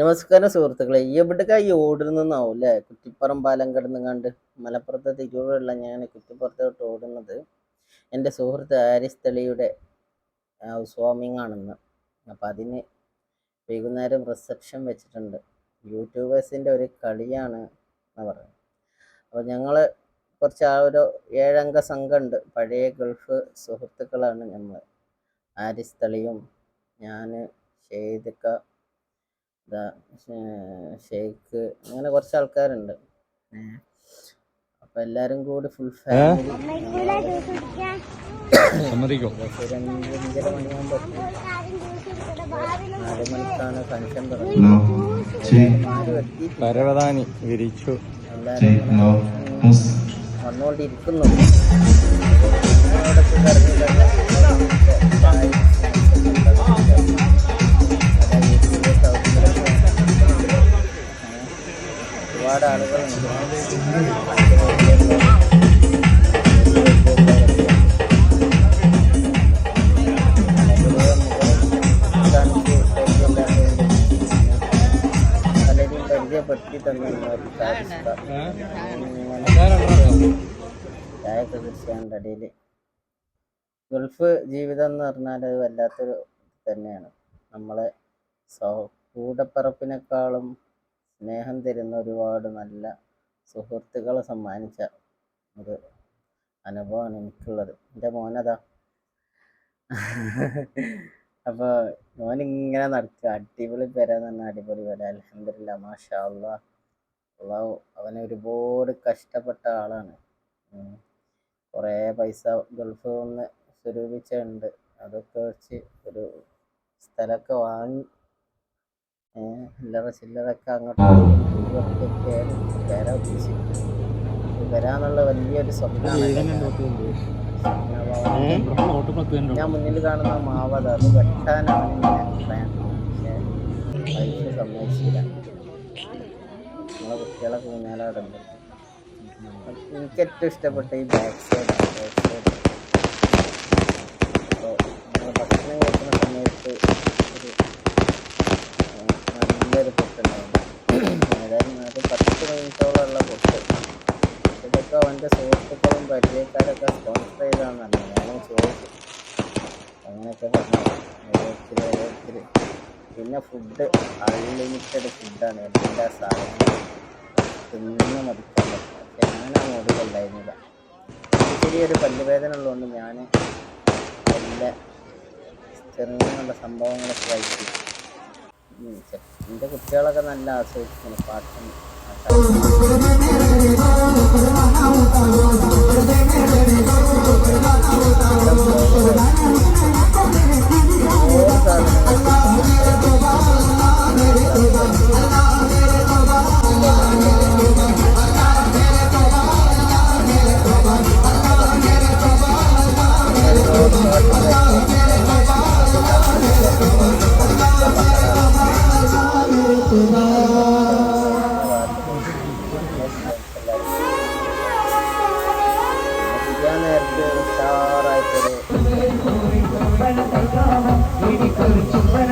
നമസ്കാരം സുഹൃത്തുക്കളെ. എവിടേക്കാ ഈ ഓടുന്നതാവും അല്ലേ കുറ്റിപ്പുറം പാലം കിടന്നുങ്ങാണ്ട് മലപ്പുറത്തെ തിരൂരുള്ള ഞാൻ കുറ്റിപ്പുറത്തോട്ട് ഓടുന്നത് എന്റെ സുഹൃത്ത് ആരിസ് തെളിയുടെ ഹൗസ് ആണെന്ന് അപ്പം അതിന് വൈകുന്നേരം റിസപ്ഷൻ വെച്ചിട്ടുണ്ട്. യൂട്യൂബേഴ്സിന്റെ ഒരു കളിയാണ് എന്ന് പറയുന്നത്. അപ്പോൾ ഞങ്ങൾ കുറച്ച് ആ ഒരു ഏഴംഗ സംഘമുണ്ട് പഴയ ഗൾഫ് സുഹൃത്തുക്കളാണ് നമ്മൾ ആരിസ് തെളിയും ഞാൻ ഷെയ്ദക്ക ഷെയ്ഖ് അങ്ങനെ കുറച്ച് ആൾക്കാരുണ്ട്. അപ്പൊ എല്ലാരും കൂടി ഫുൾ ഫാമിലി മണിയാകുമ്പോ. നാല് മണിക്കാണ് ഫംഗ്ഷൻ തുടങ്ങി ആരും പരവതാനി വിരിച്ചു. എല്ലാരും വന്നുകൊണ്ടിരിക്കുന്നു. പലരും പരിചയപ്പെടുത്തി തന്നെ അടിയിൽ ഗൾഫ് ജീവിതം എന്ന് പറഞ്ഞാൽ അത് വല്ലാത്തൊരു തന്നെയാണ്. നമ്മളെ സൗ കൂടപ്പിറപ്പിനേക്കാളും സ്നേഹം തരുന്ന ഒരുപാട് നല്ല സുഹൃത്തുക്കളെ സമ്മാനിച്ച ഒരു അനുഭവമാണ് എനിക്കുള്ളത്. എന്റെ മോനതാ. അപ്പോൾ ഇങ്ങനെ നടക്കുക അടിപൊളി പെരാന്ന് പറഞ്ഞാൽ അടിപൊളി പെര. അലഹമില്ല മാഷാ അള്ളാ അവനെ ഒരുപാട് കഷ്ടപ്പെട്ട ആളാണ്. കുറേ പൈസ ഗൾഫ് ഒന്ന് സ്വരൂപിച്ചുണ്ട് അതൊക്കെ വെച്ച് ഒരു സ്ഥലമൊക്കെ വാങ്ങി. ചില്ലറ ചില്ലറൊക്കെ അങ്ങോട്ട് പെര വരാന്നുള്ള വലിയൊരു സ്വപ്നമാണ് ഞാൻ മുന്നിൽ കാണുന്ന മാവത അത് വെട്ടാനാണ് ഞാൻ പ്ലാൻ പക്ഷേ വൈഫ് സമ്മതിച്ചില്ല. നമ്മളെ കുട്ടികളൊക്കെ പിന്നാലെ കിടന്നു എനിക്ക് ഏറ്റവും ഇഷ്ടപ്പെട്ട ഈ ബാക്ക് സൈഡ് ബാക്ക് സൈഡ് അപ്പോൾ നമ്മൾ ഭക്ഷണം കഴിക്കുന്ന സമയത്ത് ഒരു ആ, നല്ലൊരു പൊട്ടുണ്ടായിരുന്നു ഏതായാലും അത് പത്ത് മിനിറ്റോളം ഉള്ള പൊട്ട് അവന്റെ സുഹൃത്തുക്കളും പരിചയക്കാരൊക്കെ സ്പോൺസർ ചെയ്താണെന്നല്ല ഞാനും ചോദിച്ചു. അങ്ങനെയൊക്കെ പറഞ്ഞു ഓരോരുത്തർ ഓരോരുത്തർ പിന്നെ ഫുഡ് അൺലിമിറ്റഡ് ഫുഡാണ് എല്ലാ സാധനങ്ങളും തിന്ന് മതിക്കാൻ പറ്റും. പക്ഷെ ഞാൻ ആ മോഡിലുണ്ടായിരുന്നില്ല ചെറിയൊരു പല്ലുവേദന ഉള്ളതുകൊണ്ട് ഞാൻ എല്ലാ ചെറുങ്ങനെയുള്ള സംഭവങ്ങളൊക്കെ കഴിച്ചു. എന്റെ കുട്ടികളൊക്കെ നല്ല ആസ്വദിക്കുന്നു പാട്ടും ആ കളി. ഒരുപാട്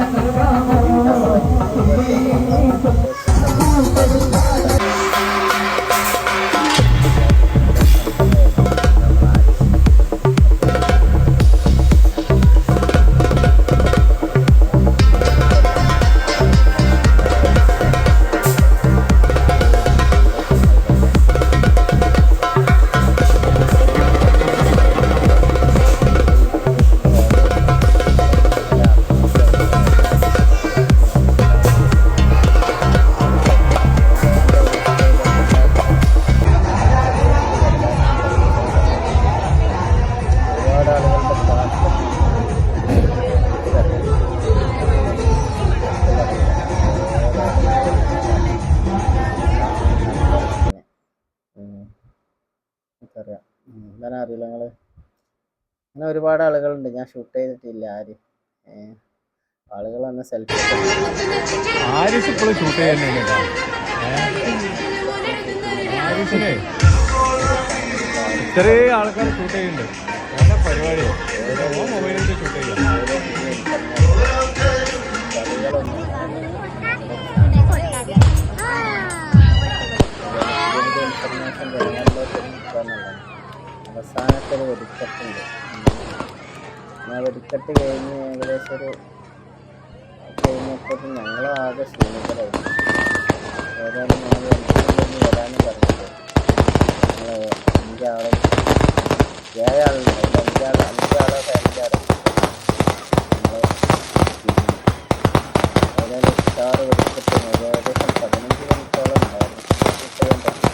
എന്താണെന്ന് അറിയില്ല നിങ്ങൾ അങ്ങനെ ഒരുപാട് ആളുകളുണ്ട്. ഞാൻ ഷൂട്ട് ചെയ്തിട്ടില്ല ആര്. ആളുകൾ വന്ന സെൽഫി ഷൂട്ട് ആൾക്കാർ ഷൂട്ട് ചെയ്യുന്നുണ്ട് പരിപാടി? മൊബൈലിൽ ഷൂട്ട് അവസാനത്തെ ഒരു വെടിക്കെട്ടുണ്ട്. ആ വെടിക്കെട്ട് കഴിഞ്ഞ് ഏകദേശം ഒരു കഴിഞ്ഞപ്പോൾ ഞങ്ങൾ ആകെ ക്ഷീണിതരായിരുന്നു ഏതായാലും ഞങ്ങൾ രണ്ടുപേരും വരാനും പറഞ്ഞത് ഞങ്ങൾ അഞ്ചാളും ഏഴാളുണ്ട് അഞ്ചാൾ അഞ്ചാളോ അഞ്ചാളോ ഞങ്ങൾ ഏതായാലും സ്റ്റാർ വെടിക്കെട്ട് ഏകദേശം പതിനഞ്ച് മിനിറ്റോളം ഉണ്ടായിരുന്നു ഇത്രയും പറ്റി.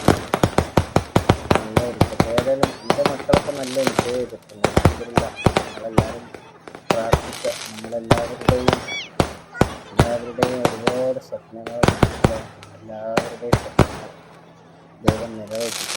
നല്ല വെടിക്കെട്ട് ഏതായാലും എന്റെ മക്കളൊക്കെ നല്ല എൻജോയ് നമ്മളെല്ലാവരും പ്രാർത്ഥിച്ച നമ്മളെല്ലാവരുടെയും എല്ലാവരുടെയും ഒരുപാട് സ്വപ്നങ്ങൾ എല്ലാവരുടെയും സ്വപ്നങ്ങൾ ദൈവം നിറവേറ്റി